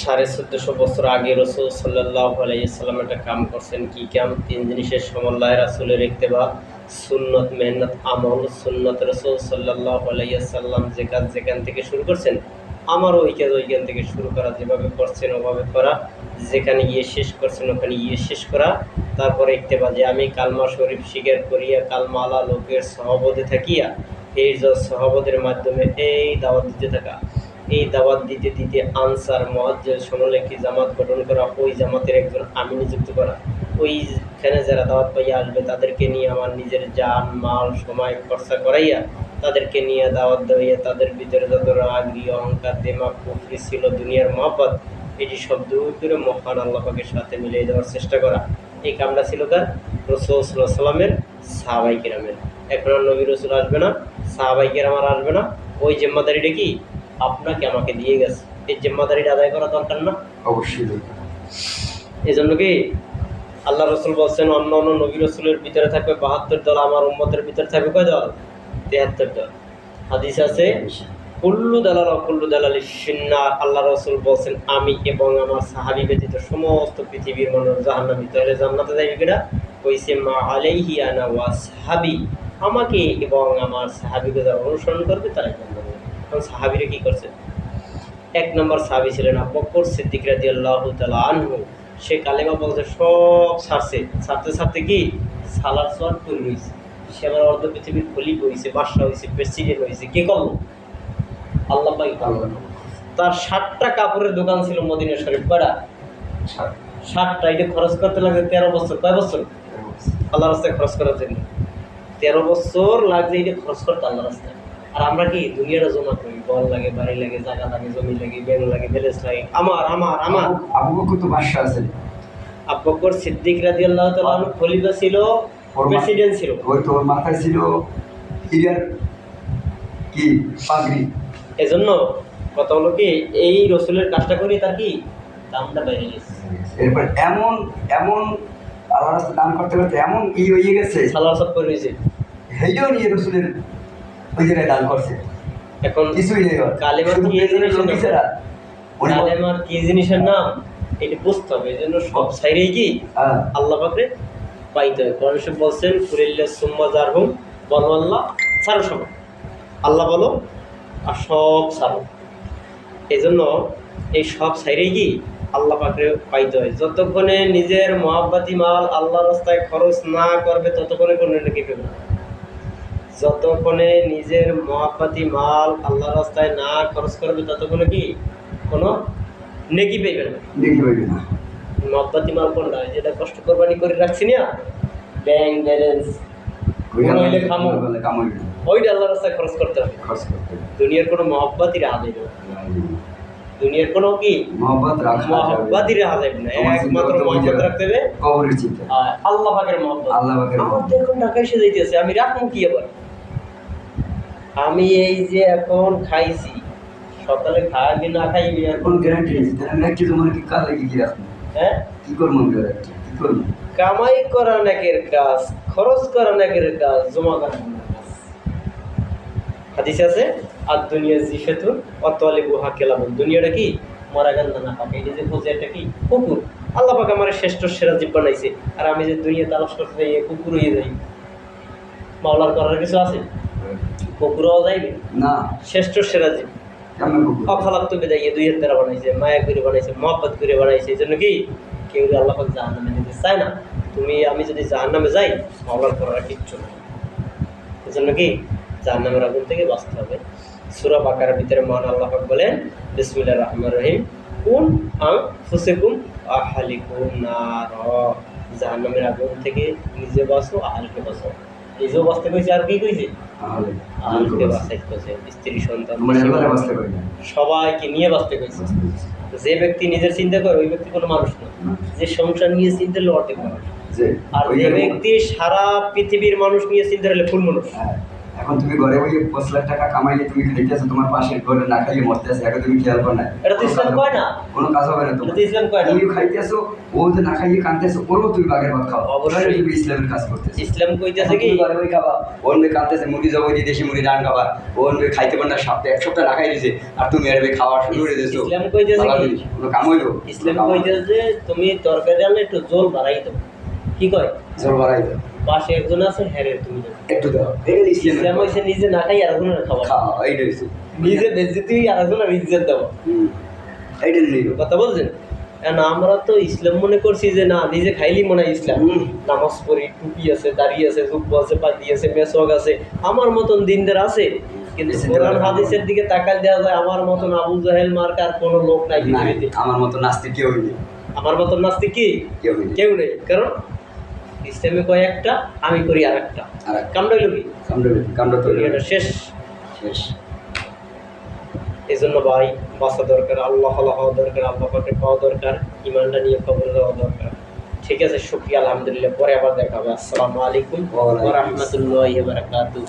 সাড়ে চোদ্দশো বছর আগে রসুল সাল্লাহ আলাইসাল্লাম একটা কাম করছেন, কি কাম? তিন জিনিসের সমন্বয় রাসুলের ইত্তেবা, সুন্নত, মেহনত, আমল, সুন্নত রসুল সাল্লাহ আলাইসাল্লাম যে কাজ যেখান থেকে শুরু করছেন, আমারও ওই কাজ ওইখান থেকে শুরু করা, যেভাবে করছেন ওভাবে করা, যেখানে গিয়ে শেষ করছেন ওখানে গিয়ে শেষ করা, তারপরে ইত্তেবা যে আমি কালমা শরীফ স্বীকার করিয়া কালমা আলা লোকের সহবতে থাকিয়া, এই যে সহবতের মাধ্যমে এই দাওয়াত দিতে থাকা। এই দাওয়াত দিতে দিতে আনসার মহাজ্জের সমলেখী জামাত গঠন করা, ওই জামাতের একজন আমি নিযুক্ত করা। ওইখানে যারা দাওয়াত পাইয়া আসবে, তাদেরকে নিয়ে আমার নিজের জান, মাল, সময় খরচা করাইয়া তাদেরকে নিয়ে দাওয়াত দেওয়াইয়া তাদের ভিতরে যত রাগি, অহংকার, দেমাগ, কুফরি ছিল, দুনিয়ার মহব্বত, এটি সব দূর দূরে মহান আল্লাহকে সাথে মিলিয়ে দেওয়ার চেষ্টা করা। এই কামটা ছিল কার? রসুল সাল্লামের সাহাবাই এখন আর নবী রসুল আসবে না, সাহাবাই কিরাম আর আসবে না। ওই জিম্মাদারিটা কি? আপনাকে আমাকে দিয়ে গেছে। এই জিম্মাদারিটা আদায় করা দরকার না। অবশ্যই। এই জন্য কি আল্লাহ রসুল বলছেন অন্য অন্য নবী রসুলের ভিতরে থাকবে বাহাত্তর দল আমার উম্মতের ভিতরে থাকবে কয় দল? তেহাত্তর দল। হাদিস আছে কুল্লু দালাল কুল্লু দালালি সিন্নার। আল্লাহ রসুল বলছেন আমি এবং আমার সাহাবি ব্যতীত সমস্ত পৃথিবীর মানুষ জাহান্নামি তাহলে জান্নাতে যাইবে কিনা? কইছে মা আলাইহি আনা ওয়া সাহাবি। আমাকে এবং আমার সাহাবিকে যারা অনুসরণ করবে তারাই জান্নাতে কারণ সাহাবিরা কি করছে? এক নম্বর সাহাবি ছিলেন বকর সিদ্দিক রাজি আল্লাহ আনহু। সে কালেমা বলছে সব ছাড়ছে। ছাড়তে ছাড়তে কি? সালার সোয়ার তৈরি হয়েছে সে আমার অর্ধ পৃথিবীর খলিফ হয়েছে বাদশাহ হয়েছে প্রেসিডেন্ট হয়েছে কে করল? আল্লাহ পাই তার ষাটটা কাপড়ের দোকান ছিল মদিনা শরীফ সাত। ষাটটা এটা খরচ করতে লাগে তেরো বছর কয় বছর? আল্লাহ রাস্তায় খরচ করার জন্য। তেরো বছর লাগছে এটা খরচ করতে আল্লাহ রাস্তায়। আর আমরা কি দুনিয়াটা জমা করি? বল লাগে বাড়ি লাগে জায়গা লাগে জমি লাগে ব্যাংক লাগে ব্যালেন্স লাগে। আমার আমার আমার। আবু- আবু বকর তো বাদশা আছে। আব্বকর সিদ্দিক রাজি আল্লাহ তালা খলিফা ছিল প্রেসিডেন্ট ছিল। ওই তো মাথায় ছিল হিরার কি পাগড়ি। এজন্য কথা হলো কি এই রসুলের কাজটা করি তার কি? দামটা বেড়ে গেছে। এরপর এমন এমন আল্লাহ রাস্তা দান করতে করতে এমন কি হয়ে গেছে। সালার সব করে নিয়েছে হেইটাও নিয়ে রসুলের ওই জায়গায় দান করছে। এখন কিছুই নেই ওর। কালেমা কি পেছনের জিনিস লোক ছাড়া। উনি বল- কালেমার কি জিনিসের নাম? এটা বুঝতে হবে এই জন্য সব সাইরেই কি? হ্যাঁ, আল্লাহ পাকরে পাইতে হয়। কোরআন শরীফ বলছেন কুলিল্লা সুম্মা জারহুম বলো আল্লাহ সারো সব। আল্লাহ বলো আর সব সারো। এই জন্য এই সব সাইরে কি? আল্লাহ পাকরে পাইতে হয়। যতক্ষণে নিজের মহাব্বাতি মাল আল্লাহ রাস্তায় খরচ না করবে ততক্ষণে কোনো নাকি পেবে না। যতক্ষণে নিজের মহাব্বাতি মাল আল্লাহ রাস্তায় না খরচ করবে ততক্ষণে কি? কোনো নেকি না। পাইবে না। মহাব্বাতি মাল কোনটা? যেটা কষ্ট কোরবানি করে রাখছি না ব্যাংক ব্যালেন্স ওইটা আল্লাহ রাস্তায় খরচ করতে হবে। দুনিয়ার কোনো রাহা দুনিয়ার কোনো কি। রাহা যাবে না। তোমার চিন্তা একমাত্র মহব্বত রাখতে হবে। কবরের চিন্তা। আল্লাহ পাকের মহব্বত। আল্লাহ পাকের আমার তো মহব্বত। এখন ঢাকা এসে যাইতেছে আমি রাখব কি আবার? আমি এই যে এখন খাইছি সকালে খাওয়াবি না খাইবি এখন গ্যারান্টি নেই তাহলে একটু তোমার কি কাজ লাগে কি হ্যাঁ? কি করব গ্যারান্টি কি করব? কামাই করা নাকের কাজ খরচ করা নাকের কাজ জমা করা হাদিস আছে আর দুনিয়া জিফেতু অতলে গুহা কেলাম দুনিয়াটা কি? মরা গান্দা না পাকে। এই যে খোঁজে এটা কি? কুকুর। আল্লাহ পাক আমার শ্রেষ্ঠ সেরা জীব বানাইছে। আর আমি যে দুনিয়া তালাশ করতে যাই কুকুর হয়ে যাই। মাওলার করার কিছু আছে? কুকুরও যাইবে? না। শ্রেষ্ঠ সেরা জীব। কেমন কুকুর অখালাপ দুই হাত দ্বারা বানাইছে মায়া করে বানাইছে মহব্বত করে বানাইছে। এই জন্য কি? কেউ যদি আল্লাহ জাহান নামে যেতে চায় না তুমি আমি যদি জাহান নামে যাই মামলার করার কিচ্ছু না এই জন্য কি? জাহান নামের আগুন থেকে বাঁচতে হবে। সুরা বাকার ভিতরে মহান আল্লাহ বলেন বিসমিল্লাহ রহমান রহিম কোন আং ফুসেকুম আহালিকুম নার। জাহান নামের আগুন থেকে নিজে বাঁচো আহালকে বাঁচো নিজেও বাঁচতে কইছে আর কি কইছে? তাহলে বাঁচাইতে কইছে? স্ত্রী সন্তান তোমার এবারে বাঁচতে পারি না সবাইকে নিয়ে বাঁচতে কইছে। যে ব্যক্তি নিজের চিন্তা করে ওই ব্যক্তি কোনো মানুষ না। যে সংসার নিয়ে চিন্তা হলে অর্ধেক মানুষ। আর যে যে- ব্যক্তি সারা পৃথিবীর মানুষ নিয়ে চিন্তা হলে ফুল মানুষ। হ্যাঁ, এখন তুমি ঘরে বসে পাঁচ লাখ টাকা কামাইলে তুমি খাইতেছো তোমার পাশের ঘরে না খাইয়ে মরতেছে এখন তুমি খেয়াল কর না এটা তো ইসলাম কয় না? কোনো কাজ হবে না এটা তোমার তো ইসলাম কয় না? তুমি খাইতেছো ও যে না খাইয়ে কানতেছো ওরও তুমি বাগের ভাত খাও। অবশ্যই। তুমি ইসলামের কাজ করতেছো। ইসলাম কইতেছে কি? তুমি ঘরে বসে খাবা ওর মেয়ে কানতেছে মুড়ি যাব দেশি মুড়ি রান খাবা। ওর মেয়ে খাইতে পার না সপ্তাহে এক সপ্তাহ না খাই দিছে আর তুমি এর মেয়ে খাওয়া শুরু করে দিয়েছ। ইসলাম কইতেছে কি? কোনো কাম হইল? ইসলাম কইতেছে তুমি তরকারি আনলে একটু জল বাড়াই দাও কি কয়? জোর বাড়াই দাও পাশে একজন আছে হ্যারে তুমি একটু দাও। এটা ইসলাম হইছে নিজে না খাই আর একজনের খাওয়া। খাওয়া এইটা হইছে। নিজে আর ইজ্জত এইটা কথা বলছেন? আমরা তো ইসলাম মনে করছি যে না নিজে খাইলি মনে হয় ইসলাম। নামাজ পড়ি টুপি আছে দাড়ি আছে জুব্বু আছে পাতি আছে মেসক আছে আমার মতন দিনদার আছে। কিন্তু কোরআন হাদিসের দিকে তাকাল দেওয়া যায় আমার মতন আবু জাহেল মার্কার কোনো লোক নাই আমার মতো নাচতে কেউ নেই। আমার মতন কি? কেউ কেউ নেই। কারণ ইসলামে কয় একটা আমি করি আর একটা কামড় হইল কি? কামড়ে দুনিয়াটা শেষ। শেষ। এই জন্য ভাই বাঁচা দরকার আল্লাহ আল্লাহ হওয়া দরকার আল্লাহ পাকে পাওয়া দরকার ইমানটা নিয়ে খবর দেওয়া দরকার। ঠিক আছে শুক্রিয়া আলহামদুলিল্লাহ পরে আবার দেখা হবে। আসসালামু আলাইকুম রহমতুল্লাহ ওয়া রাহমাতুল্লাহি ওয়া বারাকাতুহু।